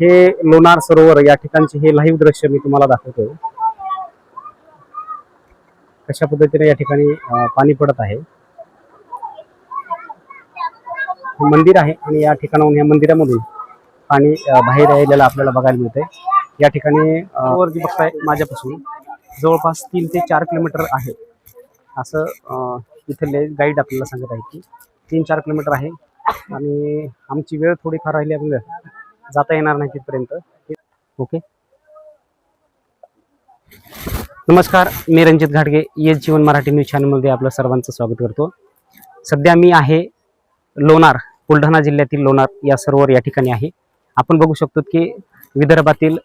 हे लोणार सरोवर या ठिकाणचे हे लाईव्ह दृश्य मी तुम्हाला दाखवतो कशा पद्धतीने या ठिकाणी पाणी पडत आहे. हे मंदिर आहे आणि या ठिकाणाहून या मंदिरामधून पाणी बाहेर यायला आपल्याला बघायला मिळतंय. या ठिकाणी वरती बघताय माझ्यापासून जवळपास तीन ते चार किलोमीटर आहे. असं इथले गाईड आपल्याला सांगत आहे की तीन चार किलोमीटर आहे आणि आमची वेळ थोडीफार राहिली आपल्याला. जाता येणार नाही तिथपर्यंत. ओके. नमस्कार मी रणजित घाटगे येस जीवन मराठी न्यूज चॅनलमध्ये आपलं सर्वांचं स्वागत करतो. सध्या मी आहे लोणार बुलढाणा जिल्ह्यातील लोणार या सरोवर या ठिकाणी आहे. आपण बघू शकतो की विदर्भातील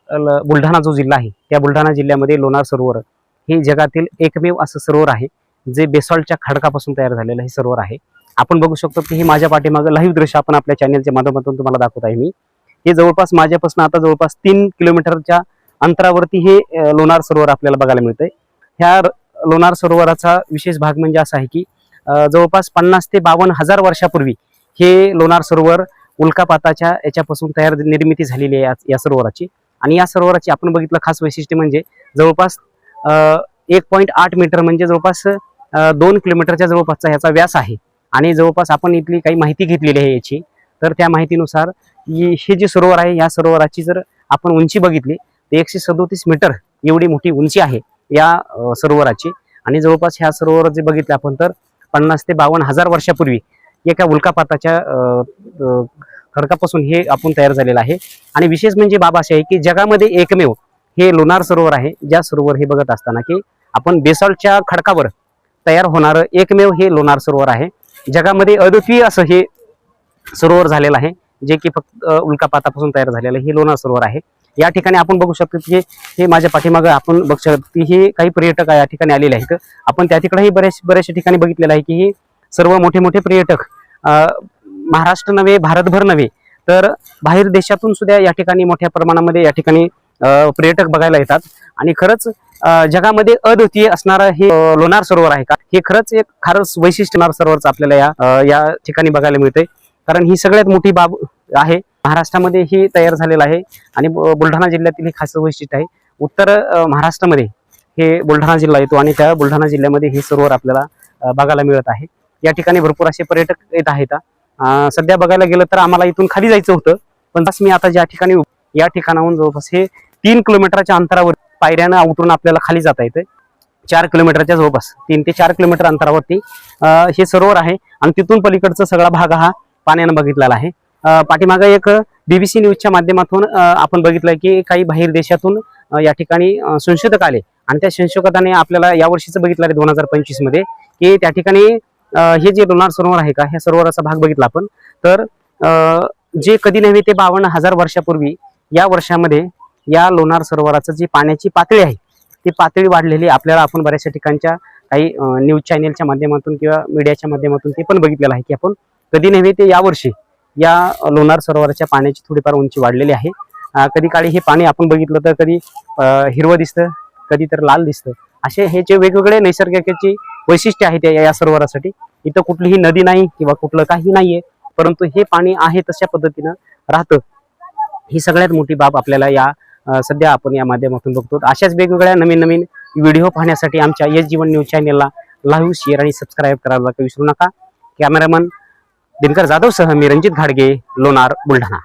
बुलढाणा जो जिल्हा आहे त्या बुलढाणा जिल्ह्यामध्ये लोणार सरोवर हे जगातील एकमेव असं सरोवर आहे जे बेसॉल्टच्या खडकापासून तयार झालेलं हे सरोवर आहे. आपण बघू शकतो की हे माझ्या पाठीमागं लाईव्ह दृश्य आपण आपल्या चॅनलच्या माध्यमातून तुम्हाला दाखवत आहे मी. हे जवळपास माझ्यापासून आता जवळपास तीन किलोमीटरच्या अंतरावरती हे लोणार सरोवर आपल्याला बघायला मिळतंय. ह्या र- लोणार सरोवराचा विशेष भाग म्हणजे असा आहे की जवळपास पन्नास ते बावन्न हजार वर्षापूर्वी हे लोणार सरोवर उल्कापाताच्या याच्यापासून तयार निर्मिती झालेली आहे या- या सरोवराची. आणि या सरोवराची आपण बघितलं खास वैशिष्ट्य म्हणजे जवळपास एक पॉईंट आठ मीटर म्हणजे जवळपास दोन किलोमीटरच्या जवळपासचा ह्याचा व्यास आहे. आणि जवळपास आपण इथली काही माहिती घेतलेली आहे याची. तर त्या माहितीनुसार हे जे सरोवर आहे या सरोवराची जर आपण उंची बघितली तर एकशे सदोतीस मीटर एवढी मोठी उंची आहे या सरोवराची. आणि जवळपास ह्या सरोवर जे बघितलं आपण तर पन्नास ते बावन्न हजार वर्षापूर्वी एका उल्कापाताच्या खडकापासून हे आपण तयार झालेलं आहे. आणि विशेष म्हणजे बाब अशी आहे की जगामध्ये एकमेव हे लोणार सरोवर आहे ज्या सरोवर हे बघत असताना की आपण बेसॉल्टच्या खडकावर तयार होणारं एकमेव हे लोणार सरोवर आहे. जगामध्ये अद्वितीय असं हे सरोवर झालेलं आहे. जे की फक्त उल्कापातापासून तयार झालेलं हे लोणार सरोवर आहे. या ठिकाणी आपण बघू शकतो की हे माझ्या पाठीमागं आपण बघू शकतो की हे काही पर्यटक या ठिकाणी आलेले आहेत. आपण त्या तिकडेही बऱ्याच बऱ्याचशा ठिकाणी बघितलेलं आहे की हे सर्व मोठे मोठे पर्यटक महाराष्ट्र नव्हे भारतभर नव्हे तर बाहेर देशातून सुद्धा या ठिकाणी मोठ्या प्रमाणामध्ये या ठिकाणी पर्यटक बघायला येतात. आणि खरंच जगामध्ये अद्वितीय असणारं हे लोणार सरोवर आहे का? हे खरंच एक खारच वैशिष्ट्य लोणार सरोवरचं आपल्याला या या ठिकाणी बघायला मिळते कारण ही सगळ्यात मोठी बाब आहे. महाराष्ट्रामध्ये ही तयार झालेलं आहे आणि बुलढाणा जिल्ह्यातील हे खास वैशिष्ट्य आहे. उत्तर महाराष्ट्रामध्ये हे बुलढाणा जिल्हा येतो आणि त्या बुलढाणा जिल्ह्यामध्ये हे सरोवर आपल्याला बघायला मिळत आहे. या ठिकाणी भरपूर असे पर्यटक येत आहेत सध्या बघायला गेलं तर आम्हाला इथून खाली जायचं होतं पण बस मी आता ज्या ठिकाणी या ठिकाणाहून जवळपास हे तीन किलोमीटरच्या अंतरावर पायऱ्यानं उतरून आपल्याला खाली जाता येतं चार किलोमीटरच्या जवळपास तीन ते चार किलोमीटर अंतरावरती हे सरोवर आहे आणि तिथून पलीकडचा सगळा भाग हा पाण्यानं बघितलेला आहे. पाठीमागं एक बीबीसी न्यूजच्या माध्यमातून आपण बघितलं की काही बाहेर देशातून या ठिकाणी संशोधक आले. आणि त्या संशोधकाने आपल्याला या वर्षीचं बघितलं आहे दोन हजार पंचवीसमध्ये की त्या ठिकाणी हे जे लोणार सरोवर आहे का ह्या सरोवराचा भाग बघितला आपण. तर जे कधी नव्हे ते बावन्न हजार वर्षापूर्वी या वर्षामध्ये या लोणार सरोवराचं जी पाण्याची पातळी आहे ती पातळी वाढलेली आपल्याला आपण बऱ्याचशा ठिकाणच्या काही न्यूज चॅनेलच्या माध्यमातून किंवा मीडियाच्या माध्यमातून ते पण बघितलेलं आहे की आपण कधी नव्हे ते यावर्षी या लोणार सरोवराच्या पाण्याची थोडीफार उंची वाढलेली आहे. कधी काळी हे पाणी आपण बघितलं तर कधी हिरवं दिसतं कधी तर लाल दिसतं. असे हे जे वेगवेगळे नैसर्गिकाची वैशिष्ट्य आहेत या या सरोवरासाठी. इथं कुठलीही नदी नाही किंवा कुठलं काही नाहीये परंतु हे पाणी आहे तशा पद्धतीनं राहतं. ही सगळ्यात मोठी बाब आपल्याला या सध्या आपण या माध्यमातून बघतो. अशाच वेगवेगळ्या नवीन नवीन व्हिडिओ पाहण्यासाठी आमच्या येस जीवन न्यूज चॅनेलला लाईव्ह शेअर आणि सबस्क्राईब करायला विसरू नका. कॅमेरामन दिनकर जाधव सह मी रणजित घाडगे लोणार बुलढाणा.